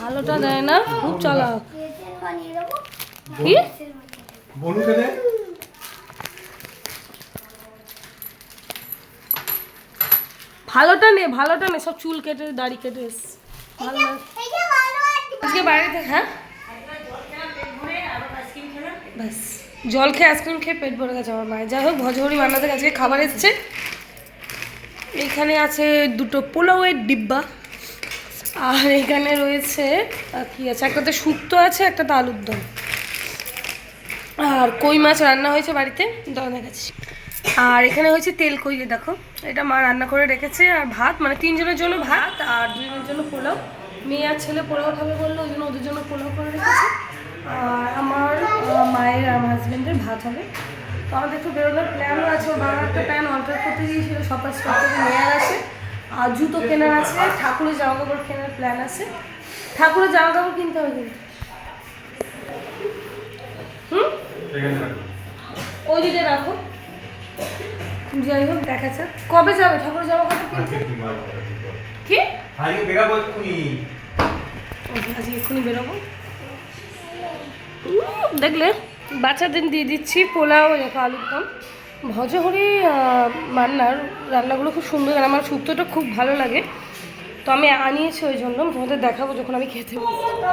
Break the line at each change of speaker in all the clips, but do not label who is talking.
ভালোটা দেয় না খুব চালাক। কি?
বনুকে দে
ভালোটা নে ভালোটা নে সব চুল কেটে দাড়ি কেটে এস। ভালো। আজকে থেকে হ্যাঁ? ব্যাস। জল খেয়ে আইসক্রিম খেয়ে পেট ভরে গেছে আমার মায়ের। যাই হোক ভজহরি বান্না থেকে আজকে খাবার এসছে। এইখানে আছে দুটো পোলাওয়ের ডিব্বা, আর এখানে রয়েছে কি আছে? একটাতে শুক্তো আছে একটাতে আলুর দম। আর কই মাছ রান্না হয়েছে বাড়িতে? দাও দেখাচ্ছি আর এখানে হয়েছে তেল কই দেখো। এটা মা রান্না করে রেখেছে, আর ভাত মানে তিনজনের জন্য ভাত, আর দুজনের জন্য পোলাও। মেয়ে আর ছেলে পোলাও খাবে বলল, ওই জন্য ওদের জন্য পোলাও করে রেখেছে। আর আমার মায়ের আর হাজব্যান্ডের ভাত হবে। তো আমাদের একটু বেরোনোর প্ল্যানও আছে ওর বাবার একটা প্ল্যান অল্টার করতে গিয়েছিল সকাল স্টক থেকে নেওয়ার আছে। আর জুতো কেনার আছে ঠাকুরের জামা কাপড় কেনার প্ল্যান আছে। ঠাকুরের জামা কাপড় কিনতে হবে কিন্তু। হুম? ওই দিকে রাখো। যাই হোক দেখা যাক। কবে যাবে ঠাকুর জামা কাপড় কিনতে? কি
আজকে বেরাবো এক্ষুনি।
আজকে এক্ষুনি বেরোবো। দেখলে? বাচ্চাদের দিয়ে দিচ্ছি পোলাও দেখো আলুর দম। ভজহরি মান্নার রান্নাগুলো খুব সুন্দর আর আমার শুক্তোটা খুব ভালো লাগে। তো আমি আনিয়েছি ওই জন্য তোমাদের দেখাবো যখন আমি খেতে।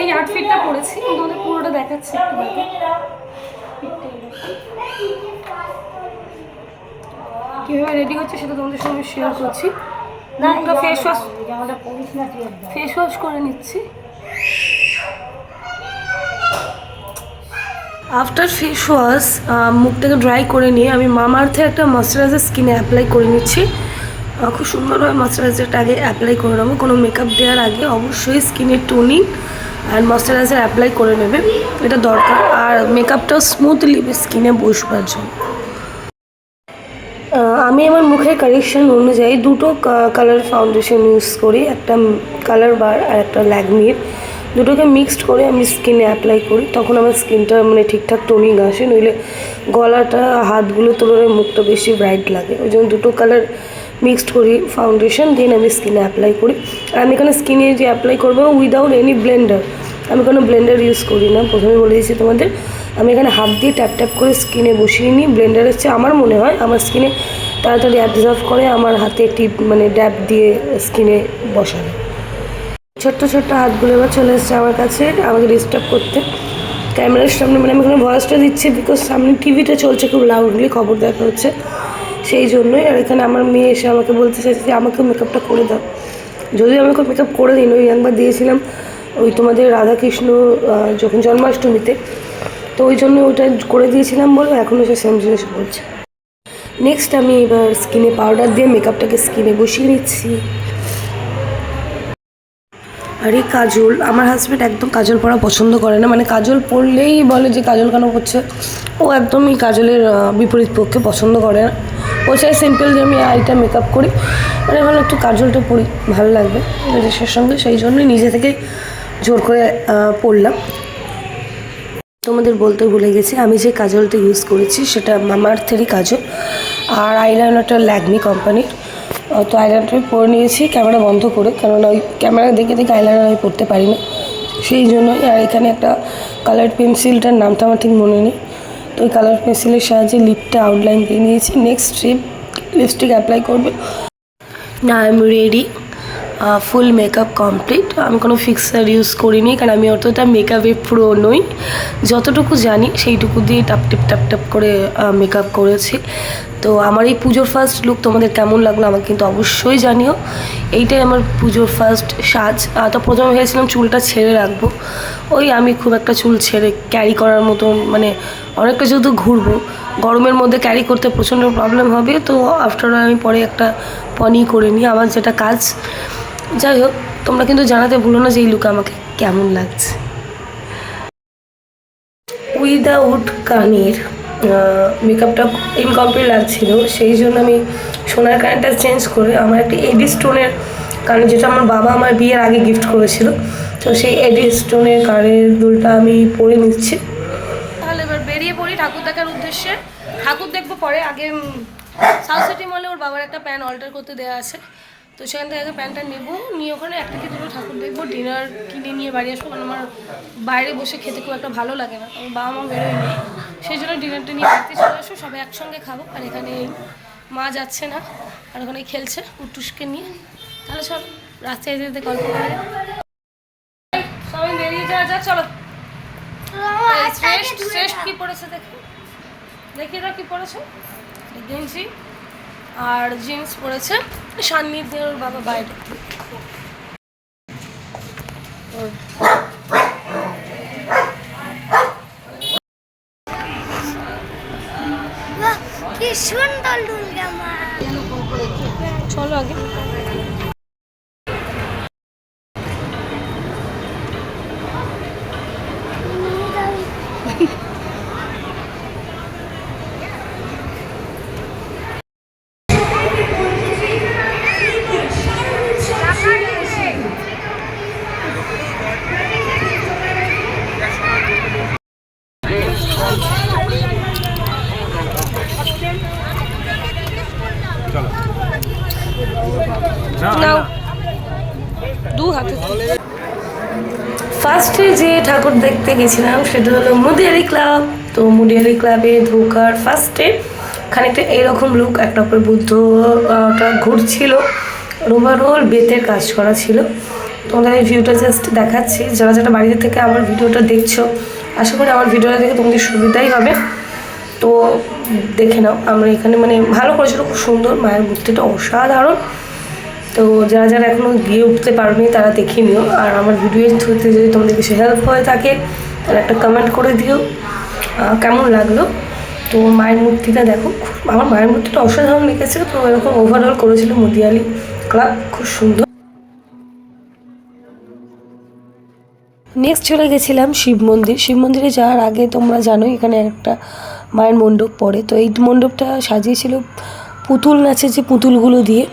এই আউটফিটটা পরেছি তোমাদের পুরোটা দেখাচ্ছি একটু কীভাবে রেডি হচ্ছে সেটা তোমাদের সঙ্গে শেয়ার করছি। ফেস ওয়াশ ফেস ওয়াশ করে নিচ্ছি। আফটার ফেস ওয়াশ মুখটাকে ড্রাই করে নিয়ে আমি মামার্থে একটা ময়শ্চারাইজার স্কিনে অ্যাপ্লাই করে নিচ্ছি। খুব সুন্দরভাবে ময়শ্চারাইজারটা আগে অ্যাপ্লাই করে নেব। কোনো মেকআপ দেওয়ার আগে অবশ্যই স্কিনের টোনিং আর ময়শ্চারাইজার অ্যাপ্লাই করে নেবে। এটা দরকার। আর মেকআপটাও স্মুথলি স্কিনে বসবার জন্য। আমি আমার মুখের কারেকশন অনুযায়ী দুটো কালার ফাউন্ডেশন ইউজ করি। একটা কালার বার আর একটা ল্যাগমির দুটোকে মিক্সড করে আমি স্কিনে অ্যাপ্লাই করি। তখন আমার স্কিনটা মানে ঠিকঠাক টোনিং আসে নইলে গলাটা, হাতগুলো তুলনায় মুখটা বেশি ব্রাইট লাগে। ওই জন্য দুটো কালার মিক্সড করি ফাউন্ডেশন দেন আমি স্কিনে অ্যাপ্লাই করি। আর আমি এখানে স্কিনে যে অ্যাপ্লাই করব উইদাউট এনি ব্লেন্ডার আমি কোনো ব্লেন্ডার ইউজ করি না। প্রথমে বলে দিয়েছি তোমাদের, আমি এখানে হাত দিয়ে ট্যাপ ট্যাপ করে স্কিনে বসিয়ে নিই। ব্লেন্ডারের চেয়ে আমার মনে হয় আমার স্কিনে তাড়াতাড়ি অ্যাবজর্ভ করে, আমার হাতে একটি মানে ড্যাপ দিয়ে স্কিনে বসানো। ছোট্ট ছোট্ট হাতগুলো এবার চলে এসছে আমার কাছে, আমাকে ডিস্টার্ব করতে। ক্যামেরার সামনে মানে আমি এখানে ভয়েসটা দিচ্ছি বিকজ সামনে টিভিটা চলছে খুব লাউডলি খবর দেখা হচ্ছে। সেই জন্যই, আর এখানে আমার মেয়ে এসে আমাকে বলতে চাইছে যে আমাকে মেকআপটা করে দাও। যদিও আমি মেকআপ করে দিই ওই একবার দিয়েছিলাম ওই তোমাদের রাধাকৃষ্ণ যখন জন্মাষ্টমীতে। তো ওই জন্য ওইটা করে দিয়েছিলাম বলে এখনও সে সেম জিনিস বলছে। নেক্সট আমি এবার স্কিনে পাউডার দিয়ে মেকআপটাকে স্কিনে বসিয়ে নিচ্ছি। আর কাজল, আমার হাজব্যান্ড একদম কাজল পরা পছন্দ করে না। মানে কাজল পরলেই বলে যে কাজল কেন করছে ও একদমই কাজলের বিপরীত পক্ষে পছন্দ করে না। ও চাই সিম্পল যে আমি আইটা মেকআপ করি। মানে ভালো একটু কাজলটা পরি, ভালো লাগবে। ড্রেসের সঙ্গে সেই জন্যই নিজে থেকে জোর করে পরলাম। তোমাদের বলতে ভুলে গেছি, আমি যে কাজলটা ইউজ করেছি সেটা মামার্থেরই কাজল। আর আইলাইনারটা ল্যাগমি কোম্পানির তো আইলাইনারটা পরে নিয়েছি ক্যামেরা বন্ধ করে, কেননা ওই ক্যামেরা দেখে দেখে আইলাইনার আমি পড়তে পারি না। সেই জন্যই, আর এখানে একটা কালার পেন্সিলটার নামটা আমার ঠিক মনে নেই। তো ওই কালার পেন্সিলের সাহায্যে লিপটা আউটলাইন দিয়ে নিয়েছি। নেক্সট স্ট্রিপ লিপস্টিক অ্যাপ্লাই করবে। না I am ready full makeup complete আমি কোনো ফিক্সার ইউজ করিনি, কারণ আমি অতটা মেকআপে প্রো নই। যতটুকু জানি, সেইটুকু দিয়ে টাপ টিপ টাপ টাপ করে মেকআপ করেছি। তো আমার এই পুজোর ফার্স্ট লুক তোমাদের কেমন লাগল আমাকে কিন্তু অবশ্যই জানিও। এইটাই আমার পুজোর ফার্স্ট সাজ। তো প্রথমে ভেবেছিলাম চুলটা ছেড়ে রাখব। ওই আমি খুব একটা চুল ছেড়ে ক্যারি করার মতন মানে অনেকটা যেহেতু ঘুরবো, গরমের মধ্যে ক্যারি করতে প্রচণ্ড প্রবলেম হবে। তো আফটার আমি পরে একটা পনি করে নিই, আমার যেটা কাজ। যাই হোক, তোমরা কিন্তু জানাতে ভুলো না যে এই লুক আমাকে কেমন লাগছে। উইদাউট কানের। মেকআপটা ইনকমপ্লিট লাগছিল। সেই জন্য আমি সোনার কানেরটা চেঞ্জ করে আমার একটি এডি স্টোনের কানে, যেটা আমার বাবা আমার বিয়ের আগে গিফট করেছিল, তো সেই এডি স্টোনের কানের দুলটা আমি পরে নিচ্ছি। তাহলে এবার বেরিয়ে পড়ি ঠাকুর দেখার উদ্দেশ্যে। ঠাকুর দেখব পরে, আগে সাউথ সিটি মলে ওর বাবার একটা প্যান অল্টার করতে দেওয়া আছে। তো সেখান থেকে আগে প্যানটা নেব নিয়ে ওখানে একটা কি দুটো ঠাকুর দেখব ডিনার কিনে নিয়ে বাড়ি আসব কারণ আমার বাইরে বসে খেতে খুব একটা ভালো লাগে না আমার বাবা মা বেরোয়নি। সেই জন্য ডিনারটা নিয়ে বাড়িতে চলে আসব সবাই একসঙ্গে খাব আর এখানে মা যাচ্ছে না আর ওখানে খেলছে উটুসকে নিয়ে। তাহলে সব রাস্তায় যেতে যেতে গল্প করে সবাই বেরিয়ে যাওয়া যাক চলো। শ্রেষ্ঠ শ্রেষ্ঠ কি পড়েছে দেখি। দেখি এটা কি পড়েছে। গেঞ্জি আর জিন্স পরেছে সান্নিধ্যে ওর বাবা বাইরে।
কি সুন্দর
চলো আগে। নাও। দু হাতে। ফার্স্টে যে ঠাকুর দেখতে গেছিলাম, সেটা হলো মুদিয়ারি ক্লাব। তো মুদিয়ারি ক্লাবে ঢোকার ফার্স্টে খানিকটা এইরকম লুক একটা উপরে বুদ্ধটা ঘুরছিল। ওভারঅল বেতের কাজ করা ছিল। তোমাদের এই ভিউটা জাস্ট দেখাচ্ছি। যারা যারা বাড়িতে থেকে আমার ভিডিওটা দেখছ, আশা করি আমার ভিডিওটা দেখে তোমাদের সুবিধাই হবে। তো দেখে নাও, আমরা এখানে মানে ভালো করেছিল, খুব সুন্দর। মায়ের মূর্তিটা অসাধারণ। তো যারা যারা এখনও গিয়ে উঠতে পারোনি, তারা দেখে নিও। আর আমার ভিডিওর থ্রুতে যদি তোমাদের কিছু হেল্প হয়ে থাকে, তাহলে একটা কমেন্ট করে দিও। কেমন লাগল? তো মায়ের মূর্তিটা দেখো আমার মায়ের মূর্তিটা অসাধারণ লেগেছে। তো এরকম ওভারঅল করেছিল মদিয়ালি ক্লাব, খুব সুন্দর। নেক্সট চলে গেছিলাম শিব মন্দির। শিব মন্দিরে যাওয়ার আগে তোমরা জানোই, এখানে একটা মায়ের মণ্ডপ পড়ে। তো এই মণ্ডপটা সাজিয়েছিল পুতুল নাচের যে পুতুলগুলো দিয়ে।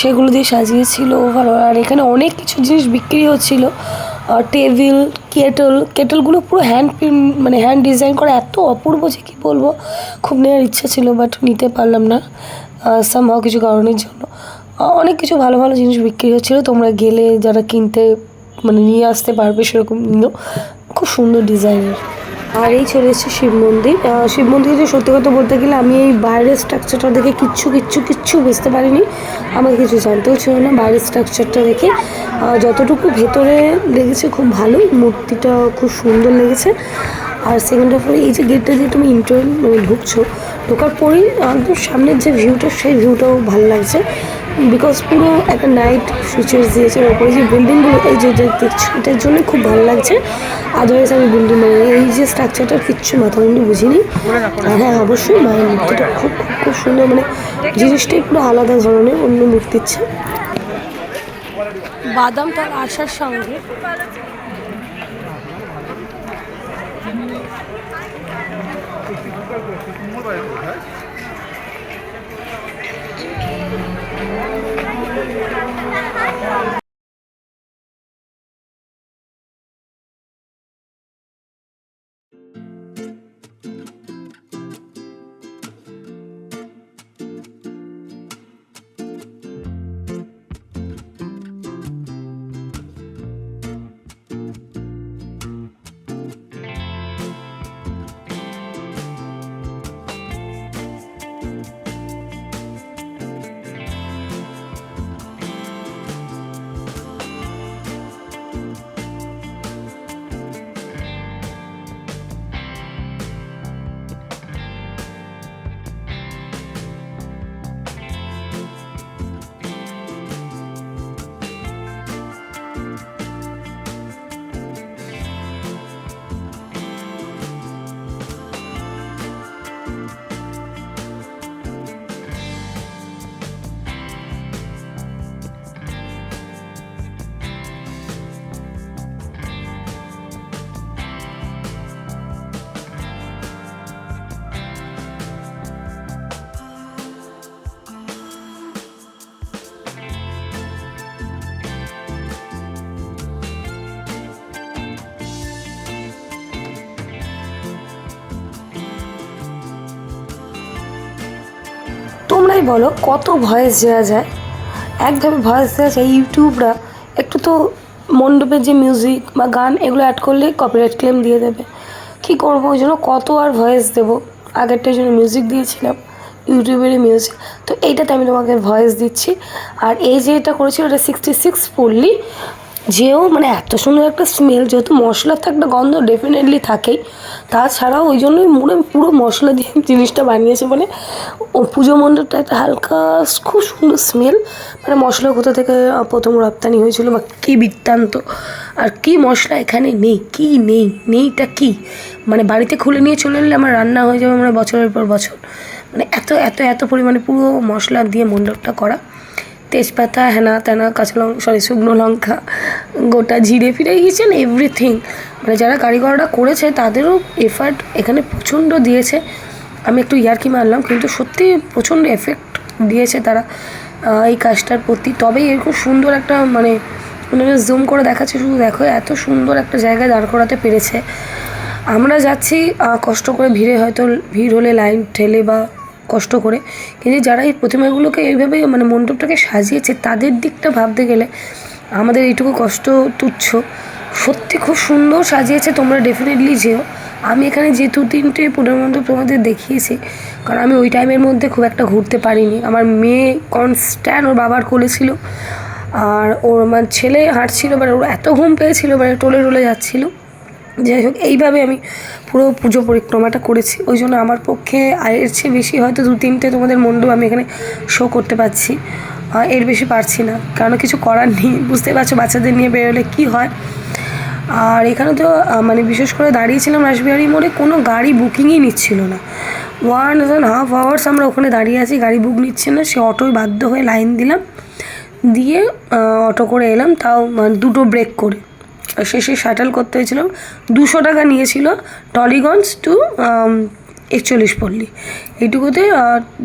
সেগুলো দিয়ে সাজিয়েছিল ওভারঅল আর এখানে অনেক কিছু জিনিস বিক্রি হচ্ছিল। টেবিল কেটল কেটলগুলো পুরো হ্যান্ড মানে হ্যান্ড ডিজাইন করা এত অপূর্ব যে কী বলব? খুব নেওয়ার ইচ্ছা ছিল বাট নিতে পারলাম না সামহাও কিছু কারণের জন্য। অনেক কিছু ভালো ভালো জিনিস বিক্রি হচ্ছিল। তোমরা গেলে যারা কিনতে মানে নিয়ে আসতে পারবে সেরকম নিও। খুব সুন্দর ডিজাইনের আর এই চলে এসেছে শিব মন্দির। শিব মন্দিরে সত্যি কথা বলতে গেলে আমি এই বাইরের স্ট্রাকচারটা দেখে কিচ্ছু কিচ্ছু কিচ্ছু বুঝতে পারিনি। আমাকে কিছু জানতেও ছিল না বাইরের স্ট্রাকচারটা দেখে। যতটুকু ভেতরে লেগেছে খুব ভালো মূর্তিটা খুব সুন্দর লেগেছে। আর সেকেন্ড অফ অল এই যে গেটটা দিয়ে তুমি ইন্টার মানে ঢুকছো ঢোকার পরেই একদম সামনের যে ভিউটা সেই ভিউটাও ভালো লাগছে। বিকজ পুরো একটা নাইট ফিচার্স দিয়েছে ওপরে যে বিল্ডিংগুলো এই যে দেখছ, এটার জন্য খুব ভালো লাগছে। আদারওয়াইজ আমি বিল্ডিং মানে এই যে স্ট্রাকচারটার কিচ্ছু মাথা মুন্ডু বুঝিনি। হ্যাঁ অবশ্যই মায়ের মূর্তিটা খুব খুব খুব সুন্দর। মানে জিনিসটাই পুরো আলাদা ধরনের, অন্য মূর্তির চেয়ে। বাদাম তার আসার সঙ্গে বলো, কত ভয়েস দেওয়া যায়? একভাবে ভয়েস দেওয়া যায়। ইউটিউবরা একটু তো মণ্ডপের যে মিউজিক বা গান, এগুলো অ্যাড করলে কপিরাইট ক্লেম দিয়ে দেবে। কী করব, ওই জন্য কত আর ভয়েস দেবো? আগেরটার জন্য মিউজিক দিয়েছিলাম, ইউটিউবেরই মিউজিক তো এইটাতে আমি তোমাকে ভয়েস দিচ্ছি। আর এই যে এটা করেছিল, এটা সিক্সটি সিক্স পড়লি যেও মানে এত সুন্দর একটা স্মেল যেহেতু মশলার তো একটা গন্ধ ডেফিনেটলি থাকেই। তাছাড়াও ওই জন্যই মনে পুরো মশলা দিয়ে জিনিসটা বানিয়েছে মানে ও পুজো মণ্ডপটা একটা হালকা খুব সুন্দর স্মেল মানে মশলা কোথা থেকে প্রথম রপ্তানি হয়েছিল বা কী বৃত্তান্ত? আর কী মশলা এখানে নেই? কী নেই? নেইটা কী? মানে বাড়িতে খুলে নিয়ে চলে এলে আমার রান্না হয়ে যাবে মানে বছরের পর বছর। মানে এত এত এত পরিমাণে পুরো মশলা দিয়ে মণ্ডপটা করা। তেজপাতা, হেনা, তেনা কাঁচা লঙ্কা সরি শুকনো লঙ্কা, গোটা জিরে ফিরে গিয়েছেন এভরিথিং মানে যারা কারিগররা করেছে, তাদেরও এফার্ট এখানে প্রচণ্ড দিয়েছে। আমি একটু ইয়ার্কি মারলাম, কিন্তু সত্যি প্রচণ্ড এফেক্ট দিয়েছে তারা এই কাজটার প্রতি। তবেই এরকম সুন্দর একটা মানে জুম করে দেখাচ্ছে, শুধু দেখো, এত সুন্দর একটা জায়গায় দাঁড় করাতে পেরেছে। আমরা যাচ্ছি কষ্ট করে ভিড়ে হয়তো, ভিড় হলে লাইন ঠেলে বা কষ্ট করে। কিন্তু যারা এই প্রতিমাগুলোকে এইভাবে মানে মণ্ডপটাকে সাজিয়েছে, তাদের দিকটা ভাবতে গেলে আমাদের এইটুকু কষ্ট তুচ্ছ। সত্যি খুব সুন্দর সাজিয়েছে, তোমরা ডেফিনেটলি যেও। আমি এখানে যে দু তিনটে পুজোর মণ্ডপ তোমাদের দেখিয়েছি, কারণ আমি ওই টাইমের মধ্যে খুব একটা ঘুরতে পারিনি। আমার মেয়ে কনস্ট্যান্ট ওর বাবার কোলে ছিল, আর ওর আমার ছেলে হাঁটছিল মানে ওর এত ঘুম পেয়েছিল মানে টোলে টোলে যাচ্ছিল। যাই হোক, এইভাবে আমি পুরো পুজো পরিক্রমাটা করেছি। ওই জন্য আমার পক্ষে এর চেয়ে বেশি হয়তো দু তিনটে তোমাদের মণ্ডপ আমি এখানে শো করতে পারছি। এর বেশি পারছি না, কারণ কিছু করার নেই। বুঝতে পারছ, বাচ্চাদের নিয়ে বেরোলে কী হয়? আর এখানে তো মানে বিশেষ করে দাঁড়িয়েছিলাম রাসবিহারি মোড়ে, কোনো গাড়ি বুকিংই নিচ্ছিল না। ওয়ান অ্যান্ড হাফ আওয়ার্স আমরা ওখানে দাঁড়িয়ে আছি, গাড়ি বুক নিচ্ছে না, সে অটোয় বাধ্য হয়ে লাইন দিলাম। দিয়ে অটো করে এলাম, তাও মানে দুটো ব্রেক করে। শেষে শাটল করতে হয়েছিল। দুশো টাকা নিয়েছিল টলিগঞ্জ টু একচল্লিশ পল্লী। এইটুকুতে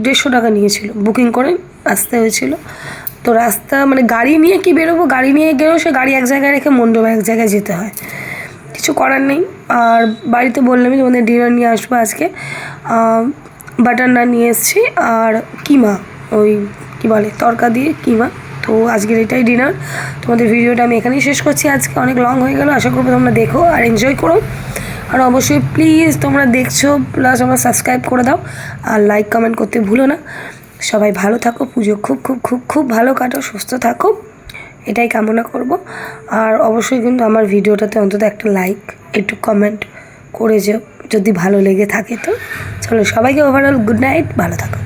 দেড়শো টাকা নিয়েছিল। বুকিং করে আসতে হয়েছিল। তো রাস্তা মানে গাড়ি নিয়ে কি বেরোবো? গাড়ি নিয়ে গেলেও সে গাড়ি এক জায়গায় রেখে মণ্ডপ এক জায়গায় যেতে হয়। কিছু করার নেই। আর বাড়িতে বললামই তোমাদের ডিনার নিয়ে আসব আজকে। বাটার নান নিয়ে এসেছি। আর কিমা, ওই কী বলে, তরকা দিয়ে কিমা। তো আজকের এটাই ডিনার তোমাদের ভিডিওটা আমি এখানেই শেষ করছি। আজকে অনেক লং হয়ে গেল, আশা করব তোমরা দেখো আর এনজয় করো। আর অবশ্যই প্লিজ তোমরা দেখছ প্লাস আমরা সাবস্ক্রাইব করে দাও। আর লাইক কমেন্ট করতে ভুলো না। সবাই ভালো থাকো, পুজো খুব খুব খুব খুব ভালো কাটো, সুস্থ থাকো। এটাই কামনা করব। আর অবশ্যই কিন্তু আমার ভিডিওটাতে অন্তত একটা লাইক একটু কমেন্ট করে যেও। যদি ভালো লেগে থাকে তো। চলো সবাইকে ওভারঅল গুড নাইট ভালো থাকো।